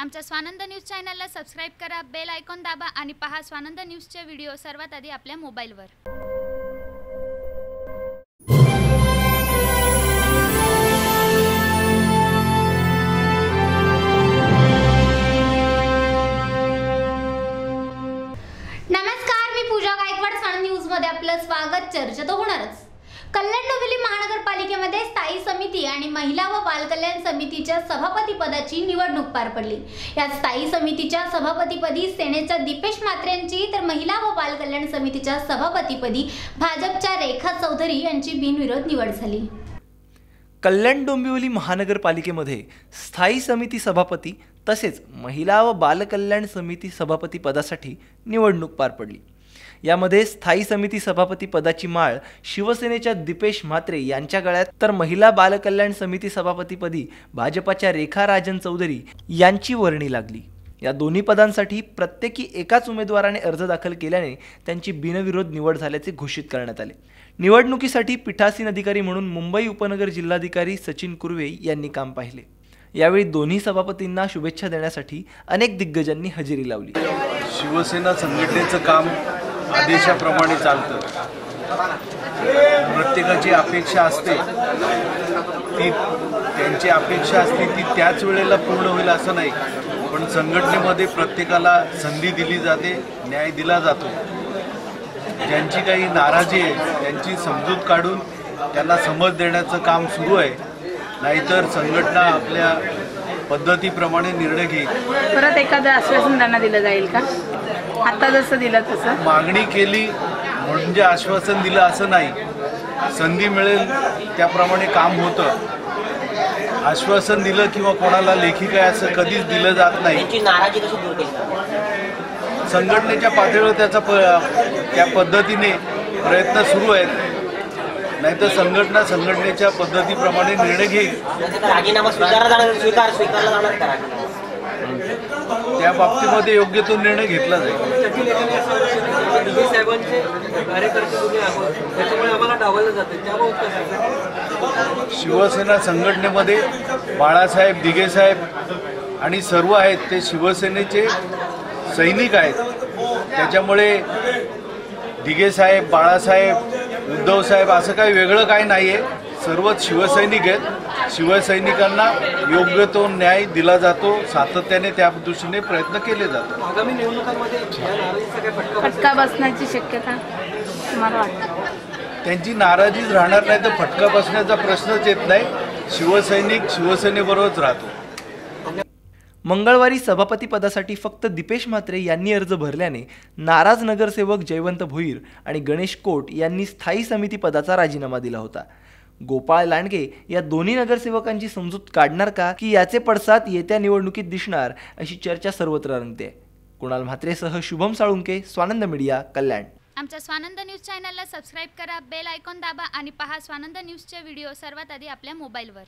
आमच्या स्वानंद न्यूज चॅनलला सबस्क्राईब करा बेल आयकॉन दाबा आणि पहा स्वानंद न्यूजचे व्हिडिओ सर्वात आधी आपल्या मोबाईलवर. नमस्कार मी पूजा गायकवाड स्वानंद न्यूजमध्ये आपलं स्वागत. चर्चा तर होणारच. कल्याण डोंबिवली महानगरपालिकेमध्ये स्थायी समिती आणि महिला व बालकल्याण समितीच्या सभापती पदाची निवडणूक पार पडली. या स्थायी समितीच्या सभापतीपदी सेनेच्या दीपेश मात्रेंची तर महिला व बालकल्याण समितीच्या सभापतीपदी भाजपच्या रेखा चौधरी यांची बिनविरोध निवड झाली. कल्याण डोंबिवली महानगरपालिकेमध्ये स्थायी समिती सभापती तसेच महिला व बालकल्याण समिती सभापती पदासाठी निवडणूक पार पडली. यामध्ये स्थायी समिती सभापती पदाची माळ शिवसेनेच्या दिपेश म्हात्रे यांच्या गळ्यात तर महिला बालकल्याण समिती सभापतीपदी भाजपाच्या रेखा राजन चौधरी यांची वर्णी लागली. या दोन्ही पदांसाठी प्रत्येकी एकाच उमेदवाराने अर्ज दाखल केल्याने त्यांची बिनविरोध निवड झाल्याचे घोषित करण्यात आले. निवडणुकीसाठी पीठासीन अधिकारी म्हणून मुंबई उपनगर जिल्हाधिकारी सचिन कुर्वे यांनी काम पाहिले. यावेळी दोन्ही सभापतींना शुभेच्छा देण्यासाठी अनेक दिग्गजांनी हजेरी लावली. शिवसेना संघटनेचं काम आदेशाप्रमाणे चालतं. प्रत्येकाची अपेक्षा असते. ती त्यांची अपेक्षा असते ती त्याच वेळेला पूर्ण होईल असं नाही. पण संघटनेमध्ये प्रत्येकाला संधी दिली जाते न्याय दिला जातो. ज्यांची काही नाराजी आहे त्यांची समजूत काढून त्यांना समज देण्याचं काम सुरू आहे. नाहीतर संघटना आपल्या पद्धतीप्रमाणे निर्णय घेईल. परत एखादं आश्वासन त्यांना दिलं जाईल का? आता जसं दिलं तसं. मागणी केली म्हणजे आश्वासन दिलं असं नाही. संधी मिळेल त्याप्रमाणे काम होतं. आश्वासन दिलं किंवा कोणाला लेखी काय असं कधीच दिलं जात नाही. त्यांची नाराजी कशी दूर केली? संघटनेच्या पातळीवर त्याचा प त्या पद्धतीने प्रयत्न सुरू आहेत. नाहीतर संघटना संघटनेच्या पद्धतीप्रमाणे निर्णय घेईल. राजीनामा स्वीकारला जाणार स्वीकार स्वीकारला जाणार त्या बाबतीमध्ये योग्य तो निर्णय घेतला जाईल शिवसेना संघटनेमध्ये बाळासाहेब दिघेसाहेब आणि सर्व आहेत ते शिवसेनेचे सैनिक आहेत. त्याच्यामुळे दिघेसाहेब बाळासाहेब उद्धवसाहेब असं काही वेगळं काही नाही आहे सर्वच शिवसैनिक आहेत. शिवसैनिकांना योग्य तो न्याय दिला जातो सातत्याने त्या दृष्टीने प्रयत्न केले जातात. आगामी निवडणुकांमध्ये या नाराजीचा काय फटका फटका बसण्याची शक्यता तुम्हाला त्यांची नाराजीच राहणार नाही तर फटका बसण्याचा प्रश्नच येत नाही. शिवसैनिक शिवसेनेबरोबरच राहतो. मंगळवारी सभापती पदासाठी फक्त दिपेश म्हात्रे यांनी अर्ज भरल्याने नाराज नगरसेवक जयवंत भोईर आणि गणेश कोट यांनी स्थायी समिती पदाचा राजीनामा दिला होता. गोपाळ लांडगे या दोन्ही नगरसेवकांची समजूत काढणार का? की याचे पडसाद येत्या निवडणुकीत दिसणार अशी चर्चा सर्वत्र रंगते. कुणाल म्हात्रेसह शुभम साळुंके स्वानंद मीडिया कल्याण. आमच्या स्वानंद न्यूज चॅनलला सबस्क्राईब करा बेल आयकॉन दाबा आणि पहा स्वानंद न्यूजचे व्हिडिओ सर्वात आधी आपल्या मोबाईलवर.